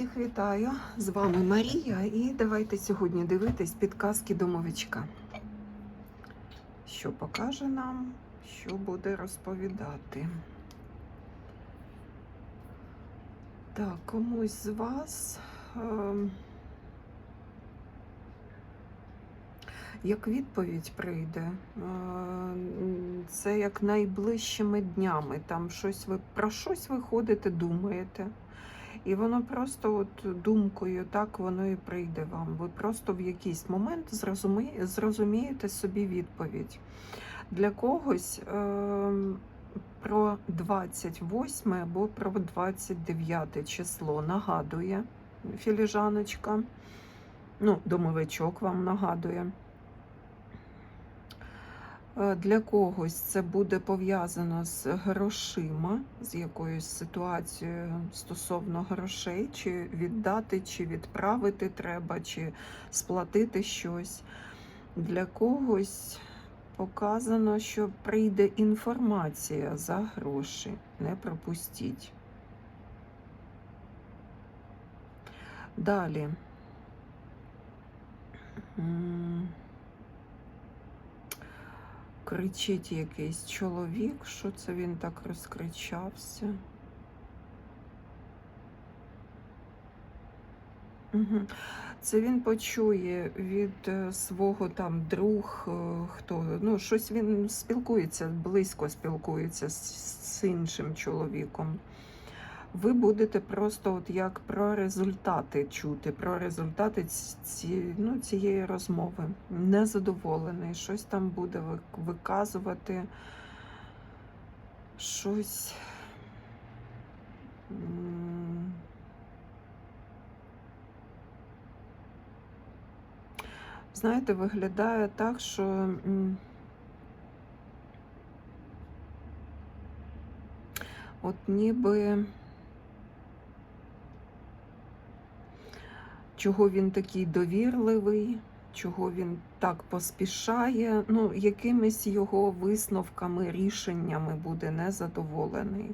Всіх вітаю! З вами Марія, і давайте сьогодні дивитись підказки домовичка. Що покаже нам, що буде розповідати. Так, комусь з вас. ем, Як відповідь прийде, е, це як найближчими днями. Там щось ви про щось ви ходите, думаєте. І воно просто от думкою так воно і прийде вам. Ви просто в якийсь момент зрозумі... зрозумієте собі відповідь. Для когось е... про 28 або про 29 число нагадує філіжаночка. Ну, домовичок вам нагадує. Е, Для когось це буде пов'язано з грошима, з якоюсь ситуацією стосовно грошей, чи віддати, чи відправити треба, чи сплатити щось. Для когось показано, що прийде інформація за гроші. Не пропустіть. Далі. Кричить якийсь чоловік, що це він так розкричався. Це він почує від е, свого там друг, е, хто ну щось він спілкується, близько спілкується з, з іншим чоловіком. Ви будете просто от як про результати чути, про результати ці, ну, цієї розмови. Незадоволений, щось там буде виказувати, щось. Знаєте, виглядає так, що от ніби чого він такий довірливий, чого він так поспішає, ну, якимись його висновками, рішеннями буде незадоволений.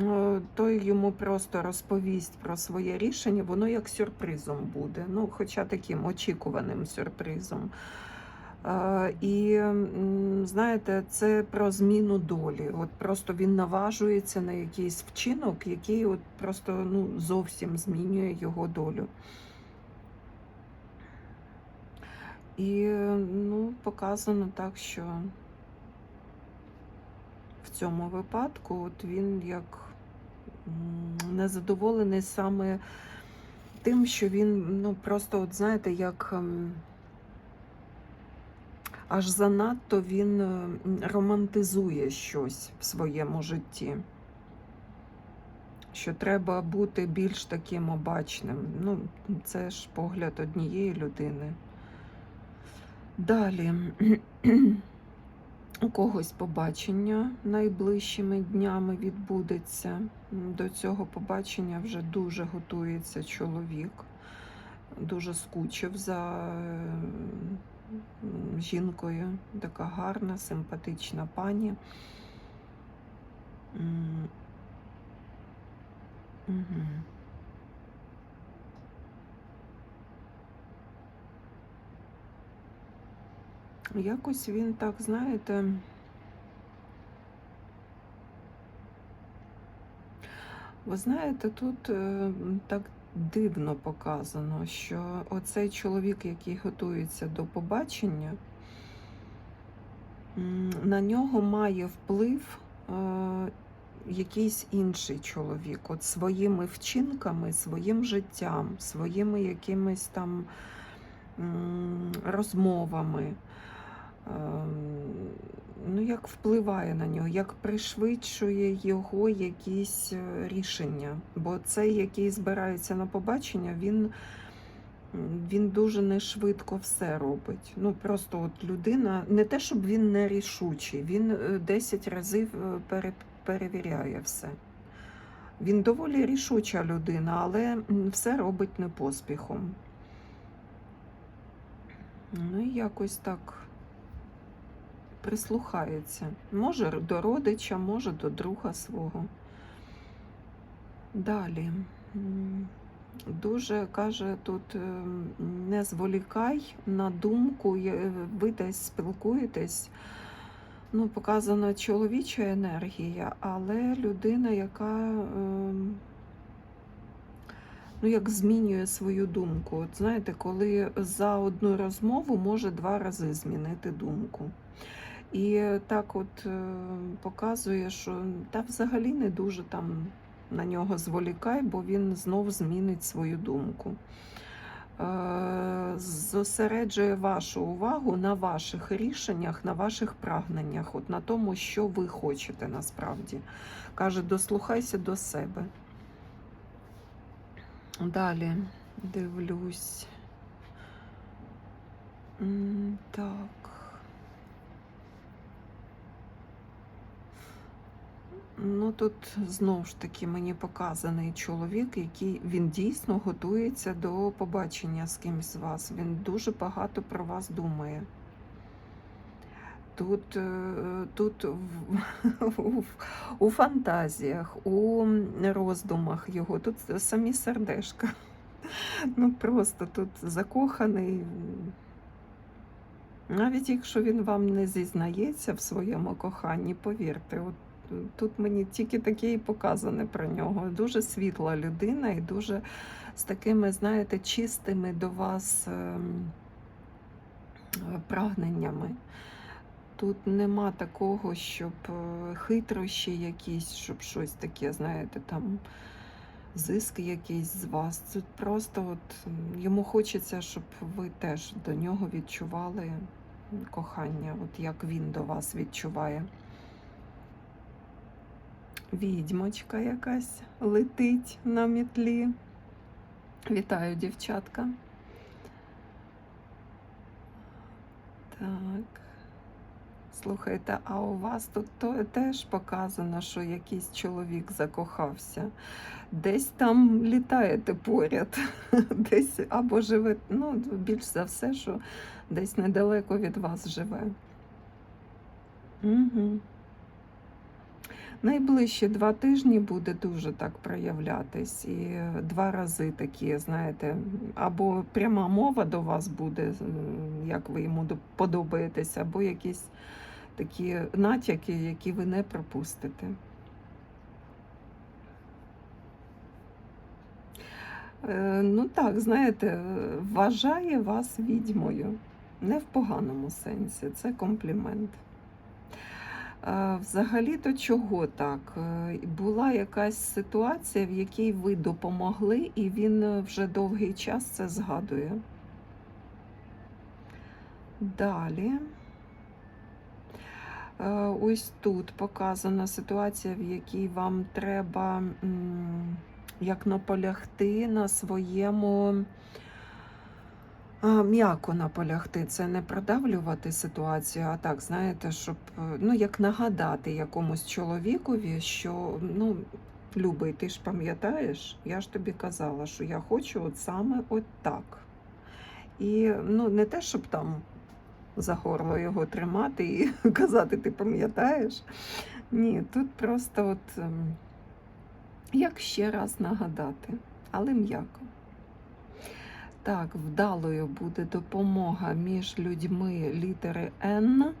Ну, Той йому просто розповість про своє рішення, воно як сюрпризом буде. Ну, хоча таким очікуваним сюрпризом. І знаєте, це про зміну долі. От просто він наважується на якийсь вчинок, який от просто ну, зовсім змінює його долю. І ну, показано так, що в цьому випадку от він як незадоволений саме тим, що він ну, просто, от знаєте, як. Аж занадто він е, романтизує щось в своєму житті. Що треба бути більш таким обачним. Ну, це ж погляд однієї людини. Далі у когось побачення найближчими днями відбудеться. До цього побачення вже дуже готується чоловік, дуже скучив за е, жінкою, така гарна, симпатична пані. Мгм. Якось він так, знаєте, ви знаєте, тут е, так дивно показано, що оцей чоловік, який готується до побачення, на нього має вплив е, якийсь інший чоловік, от своїми вчинками, своїм життям, своїми якимись там розмовами. Ем, Ну, як впливає на нього, як пришвидшує його якісь е, рішення. Бо цей, який збирається на побачення, він, він дуже нешвидко все робить. Ну, просто от людина, не те, щоб він не рішучий, він е, 10 разів е, пере, перевіряє все. Він доволі рішуча людина, але все робить не поспіхом. Ну, якось так прислухається. Може до родича, може до друга свого. Далі. Дуже каже тут е, не зволікай на думку, ви десь спілкуєтесь. Ну, показана чоловіча енергія, але людина, яка ем, ну, як змінює свою думку. От знаєте, коли за одну розмову може два рази змінити думку. І так от е, показує, що та взагалі не дуже там на нього зволікай, бо він знов змінить свою думку. Е, Зосереджує вашу увагу на ваших рішеннях, на ваших прагненнях, от на тому, що ви хочете насправді. Каже, дослухайся до себе. Далі дивлюсь. Так. Ну тут знову ж таки мені показаний чоловік, який він дійсно готується до побачення з кимсь з вас. Він дуже багато про вас думає. Тут, е, тут у, у фантазіях, у роздумах його, тут самі сердешка. Ну просто тут закоханий. Навіть якщо він вам не зізнається в своєму коханні, повірте, от тут мені тільки таке і показане про нього. Дуже світла людина і дуже з такими, знаєте, чистими до вас ем, прагненнями. Тут нема такого, щоб е, хитрощі якісь, щоб щось таке, знаєте, там зиск якийсь з вас. Тут просто от йому хочеться, щоб ви теж до нього відчували кохання, от як він до вас відчуває. Відьмочка якась летить на мітлі. Вітаю, дівчатка. Так. Слухайте, а у вас тут то теж показано, що якийсь чоловік закохався. Десь там літаєте поряд, десь або живе, ну, більш за все, що десь недалеко від вас живе. Угу. Найближчі два тижні буде дуже так проявлятись. І два рази такі, знаєте, або пряма мова до вас буде, як ви йому до- подобаєтесь, або якісь такі натяки, які ви не пропустите. Е, Ну так, знаєте, вважає вас відьмою. Не в поганому сенсі, це комплімент. Взагалі-то чого так? Е, Була якась ситуація, в якій ви допомогли, і він е, вже довгий час це згадує. Далі. Е, Ось тут показана ситуація, в якій вам треба як наполягти на своєму. М'яко наполягти, це не продавлювати ситуацію, а так, знаєте, щоб е, ну, як нагадати якомусь чоловікові, що ну, любий, ти ж пам'ятаєш, я ж тобі казала, що я хочу от саме от так. І ну, не те, щоб там за горло його тримати і казати, ти пам'ятаєш. Ні, тут просто от ем, як ще раз нагадати, але м'яко. Так, вдалою буде допомога між людьми літери Н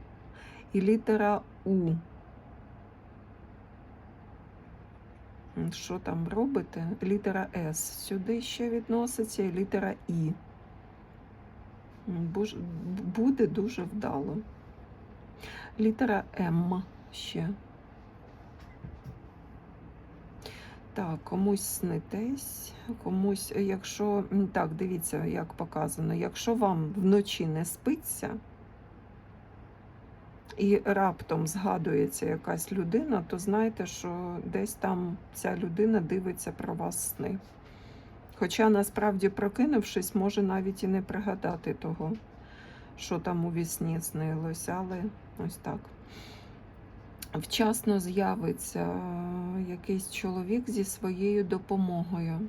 і літера У. Що там робите? Літера С сюди ще відноситься і літера І. Буде дуже вдало. Літера М ще. Так, комусь снитесь, комусь, якщо так, дивіться, як показано, якщо вам вночі не спиться і раптом згадується якась людина, то знайте, що десь там ця людина дивиться про вас сни. Хоча насправді, прокинувшись, може навіть і не пригадати того, що там у вісні снилось, але ось так вчасно з'явиться е, якийсь чоловік зі своєю допомогою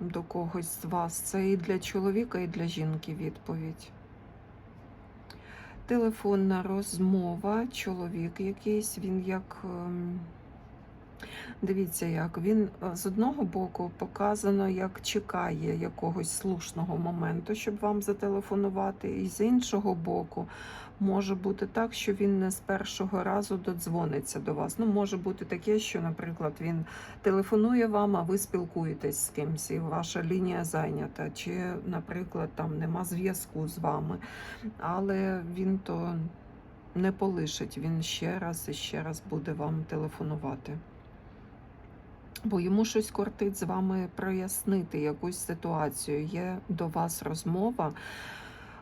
до когось з вас. Це і для чоловіка, і для жінки відповідь. Телефонна розмова, чоловік якийсь, він як. Дивіться, як він е, з одного боку показано, як чекає якогось слушного моменту, щоб вам зателефонувати, і з іншого боку, може бути так, що він не з першого разу додзвониться до вас. Ну, може бути таке, що, наприклад, він телефонує вам, а ви спілкуєтесь з кимсь, і ваша лінія зайнята, чи, наприклад, там нема зв'язку з вами, але він то не полишить, він ще раз і ще раз буде вам телефонувати. Бо йому щось кортить з вами прояснити якусь ситуацію. Є до вас розмова,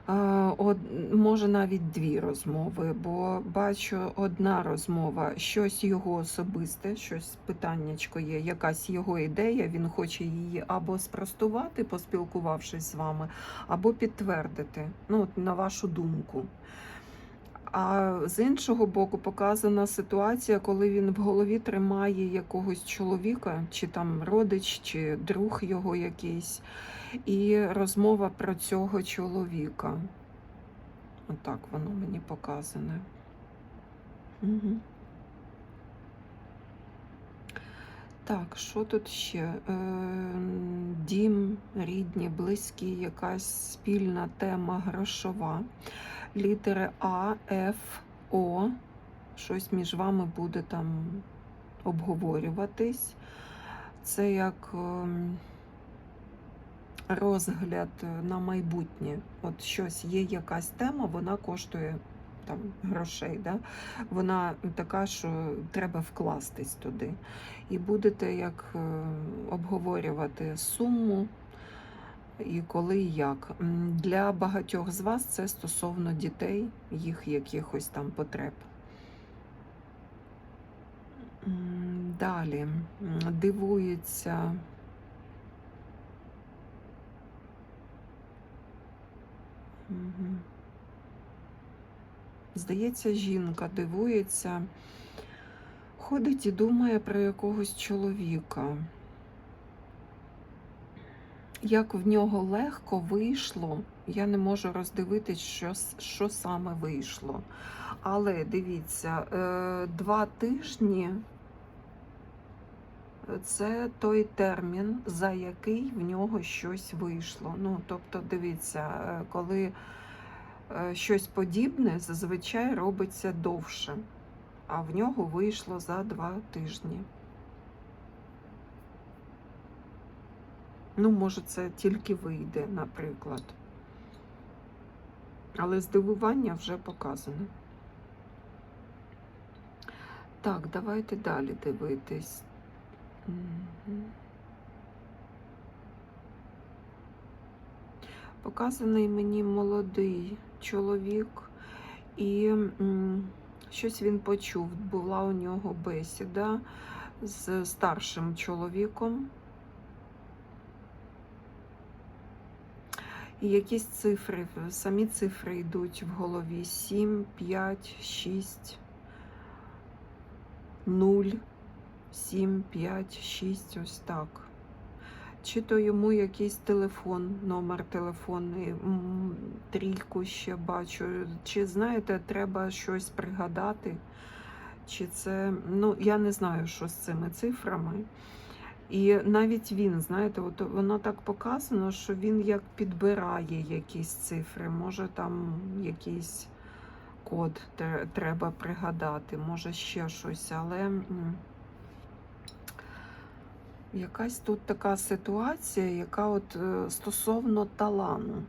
е, од, може навіть дві розмови, бо бачу одна розмова, щось його особисте, щось питаннячко є, якась його ідея, він хоче її або спростувати, поспілкувавшись з вами, або підтвердити, ну, от на вашу думку. А з іншого боку, показана ситуація, коли він в голові тримає якогось чоловіка, чи там родич, чи друг його якийсь, і розмова про цього чоловіка. Отак воно мені показане. Угу. Так, що тут ще? Е, Дім, рідні, близькі, якась спільна тема грошова. Літери А, Ф, О. Щось між вами буде там обговорюватись. Це як ем, розгляд на майбутнє. От щось є якась тема, вона коштує там грошей. Да? Вона така, що треба вкластись туди. І будете як е, обговорювати суму. І коли і як. Для багатьох з вас це стосовно дітей, їх якихось там потреб. Далі дивується. Здається, жінка дивується, ходить і думає про якогось чоловіка. Як в нього легко вийшло, я не можу роздивитись, що, що саме вийшло. Але дивіться, е, два тижні це той термін, за який в нього щось вийшло. Ну, тобто, дивіться, е, коли е, щось подібне зазвичай робиться довше, а в нього вийшло за два тижні. Ну, може, це тільки вийде, наприклад. Але здивування вже показане. Так, давайте далі дивитись. Показаний мені молодий чоловік, і щось він почув. Була у нього бесіда з старшим чоловіком. І якісь цифри, самі цифри йдуть в голові: 7, 5, 6, 0, 7, 5, 6, ось так. Чи то йому якийсь телефон, номер телефонний, трійку ще бачу. Чи знаєте, треба щось пригадати? Чи це, ну, я не знаю, що з цими цифрами. І навіть він, знаєте, от воно так показано, що він як підбирає якісь цифри. Може там якийсь код треба пригадати, може ще щось, але якась тут така ситуація, яка от е, стосовно талану.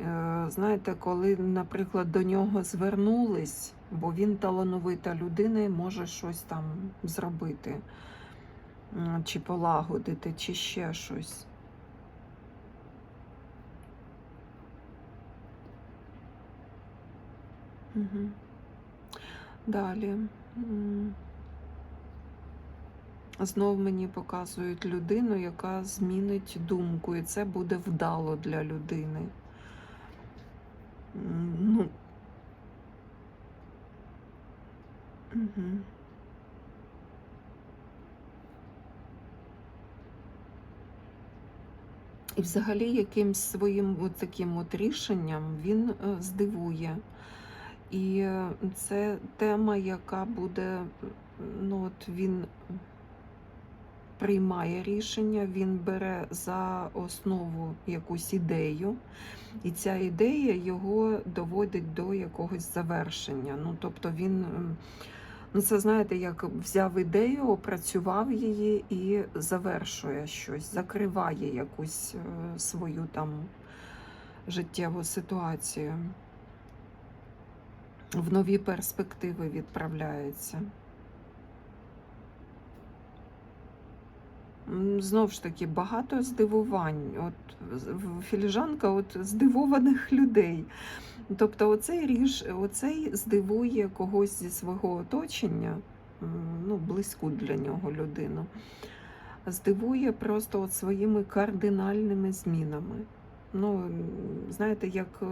Е, Знаєте, коли, наприклад, до нього звернулись, бо він талановита людина і може щось там зробити, чи полагодити, чи ще щось. Угу. Далі. Знов мені показують людину, яка змінить думку, і це буде вдало для людини. Ну. Угу. І взагалі якимсь своїм от таким от рішенням він е, здивує. І е, це тема, яка буде, ну от він приймає рішення, він бере за основу якусь ідею, і ця ідея його доводить до якогось завершення. Ну, тобто він, ну це знаєте, як взяв ідею, опрацював її і завершує щось, закриває якусь е, свою там життєву ситуацію. В нові перспективи відправляється. М, Знов ж таки, багато здивувань. От філіжанка от здивованих людей. Тобто, оцей ріж, оцей здивує когось зі свого оточення, ну, близьку для нього людину. Здивує просто от своїми кардинальними змінами. Ну, знаєте, як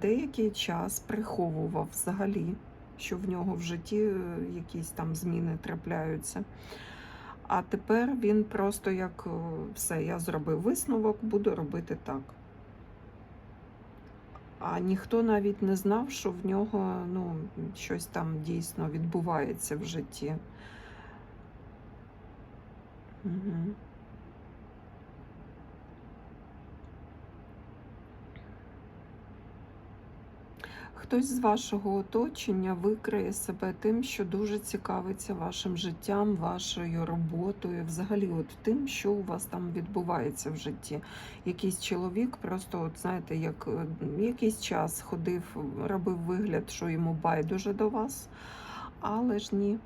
деякий час приховував взагалі, що в нього в житті е, якісь там зміни трапляються. А тепер він просто як е, все, я зробив висновок, буду робити так. А ніхто навіть не знав, що в нього ну, щось там дійсно відбувається в житті. Угу. Хтось з вашого оточення викриє себе тим, що дуже цікавиться вашим життям, вашою роботою, взагалі, от тим, що у вас там відбувається в житті. Якийсь чоловік просто, от знаєте, як е, якийсь час ходив, робив вигляд, що йому байдуже до вас, але ж ні.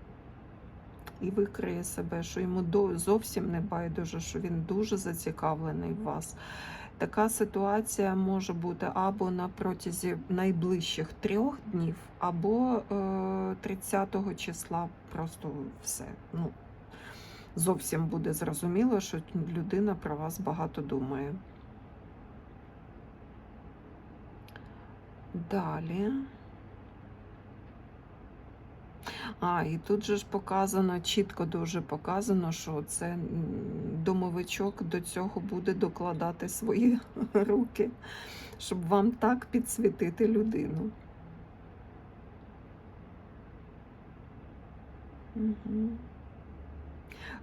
І викриє себе, що йому зовсім не байдуже, що він дуже зацікавлений в вас. Така ситуація може бути або на протязі найближчих трьох днів, або е, 30-го числа просто все. Ну, зовсім буде зрозуміло, що людина про вас багато думає. Далі. А, і тут же ж показано, чітко дуже показано, що це домовичок до цього буде докладати свої руки, щоб вам так підсвітити людину. Угу.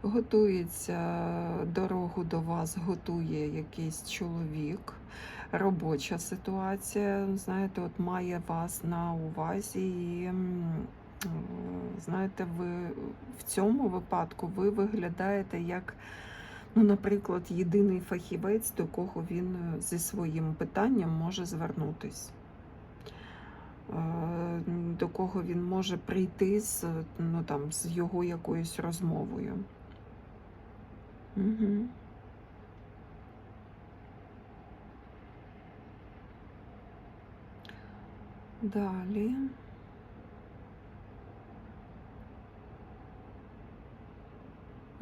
Готується дорогу до вас, готує якийсь чоловік. Робоча ситуація, знаєте, от має вас на увазі і. Знаєте, ви в цьому випадку ви виглядаєте як, ну, наприклад, єдиний фахівець, до кого він е, зі своїм питанням може звернутись. Е, До кого він може прийти з, ну, там, з його якоюсь розмовою. Угу. Далі.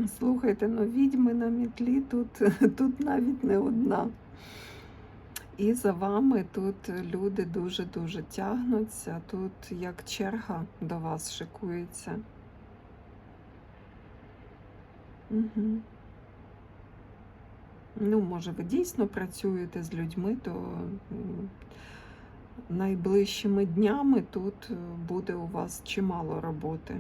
Слухайте, ну відьми на мітлі тут, тут навіть не одна. І за вами тут люди дуже-дуже тягнуться. Тут як черга до вас шикується. Угу. Ну, може, ви дійсно працюєте з людьми, то найближчими днями тут буде у вас чимало роботи.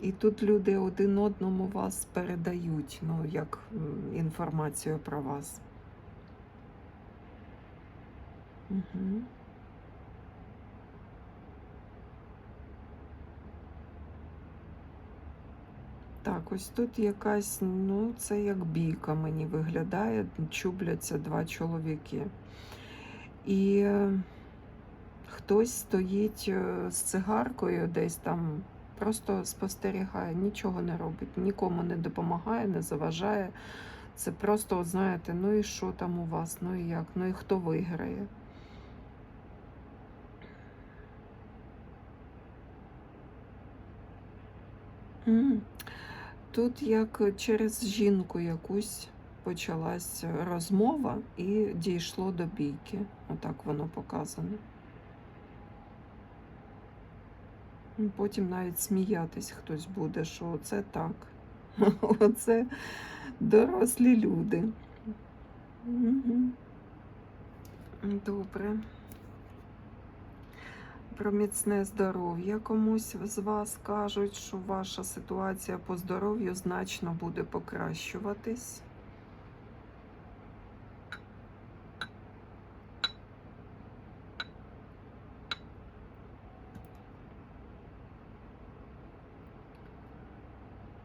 І тут люди один одному вас передають, ну, як інформацію про вас. Угу. Так, ось тут якась, ну, це як бійка мені виглядає, чубляться два чоловіки. І хтось стоїть е, з цигаркою десь там, просто спостерігає, нічого не робить, нікому не допомагає, не заважає. Це просто, от знаєте, ну і що там у вас, ну і як, ну і хто виграє. Тут як через жінку якусь почалась розмова і дійшло до бійки. Отак воно показано. Ну, Потім навіть сміятись хтось буде, що це так. Оце дорослі люди. Добре. про міцне здоров'я комусь з вас кажуть, що ваша ситуація по здоров'ю значно буде покращуватись.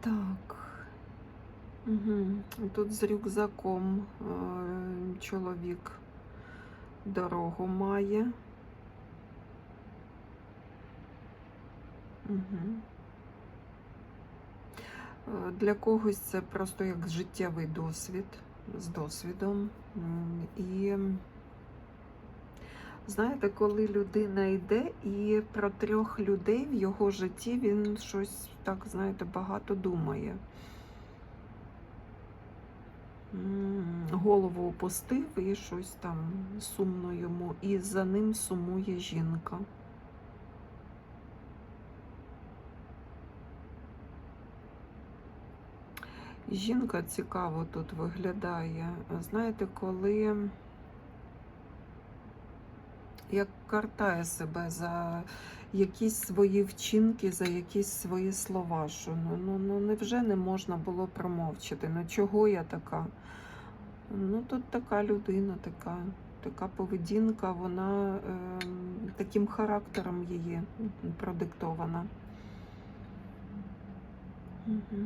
Так. Угу. Тут з рюкзаком е, чоловік дорогу має. Угу. Для когось це просто як життєвий досвід з досвідом. І знаєте, коли людина йде, і про трьох людей в його житті він щось так, знаєте, багато думає. Голову опустив і щось там сумно йому, і за ним сумує жінка. Жінка цікаво тут виглядає. Знаєте, коли як картає себе за якісь свої вчинки, за якісь свої слова, що ну, ну, ну невже не можна було промовчати? Ну чого я така? Ну тут така людина, така, така поведінка, вона е, таким характером її продиктована. Угу.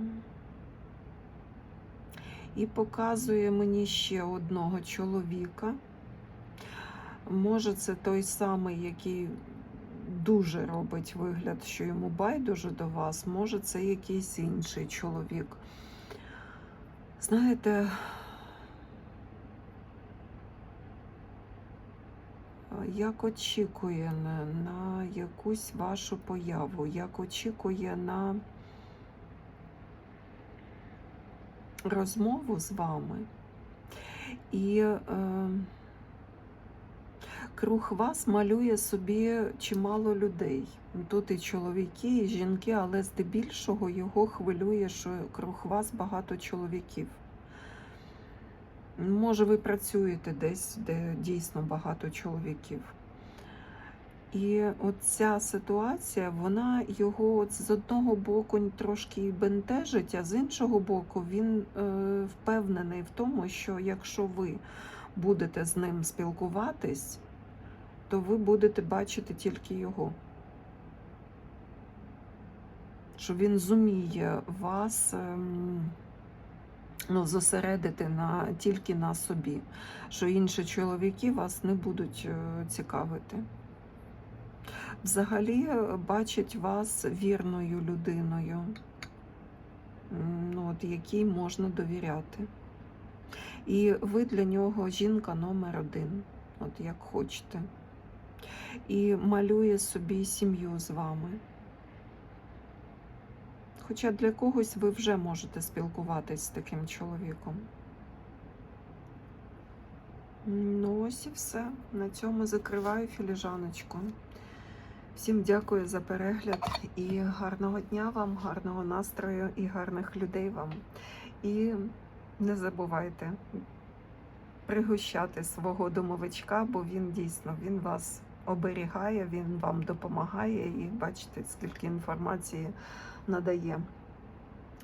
І показує мені ще одного чоловіка. Може, це той самий, який дуже робить вигляд, що йому байдуже до вас, може, це якийсь інший чоловік. Знаєте, як очікує на, якусь вашу появу, як очікує на розмову з вами. І е, круг вас малює собі чимало людей. Тут і чоловіки, і жінки, але здебільшого його хвилює, що круг вас багато чоловіків. Може, ви працюєте десь, де дійсно багато чоловіків. І от ця ситуація, вона його з одного боку трошки бентежить, а з іншого боку, він е, впевнений в тому, що якщо ви будете з ним спілкуватись, то ви будете бачити тільки його. Що він зуміє вас ем, ну, зосередити на, тільки на собі, що інші чоловіки вас не будуть е, цікавити. Взагалі е, бачить вас вірною людиною, ну, от, якій можна довіряти. І ви для нього жінка номер один, от як хочете. І малює собі сім'ю з вами. Хоча для когось ви вже можете спілкуватись з таким чоловіком. Ну, ось і все. На цьому закриваю філіжаночку. Всім дякую за перегляд і гарного дня вам, гарного настрою і гарних людей вам. І не забувайте пригощати свого домовичка, бо він дійсно він вас оберігає, він вам допомагає і бачите, скільки інформації надає.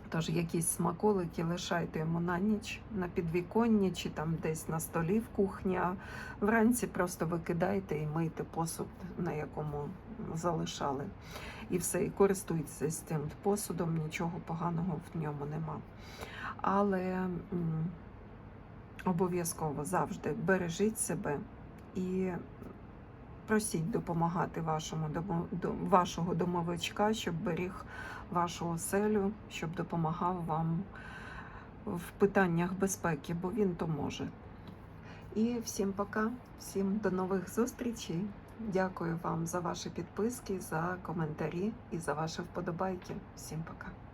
Тож якісь смаколики лишайте йому на ніч на підвіконні чи там десь на столі в кухні. а Вранці просто викидайте і мийте посуд, на якому залишали. І все, і користуйтеся з цим посудом, нічого поганого в ньому нема. Але обов'язково завжди бережіть себе і просіть допомагати вашому вашого домовичка, щоб беріг вашу оселю, щоб допомагав вам в питаннях безпеки, бо він то може. І всім пока, всім до нових зустрічей. Дякую вам за ваші підписки, за коментарі і за ваші вподобайки. Всім пока.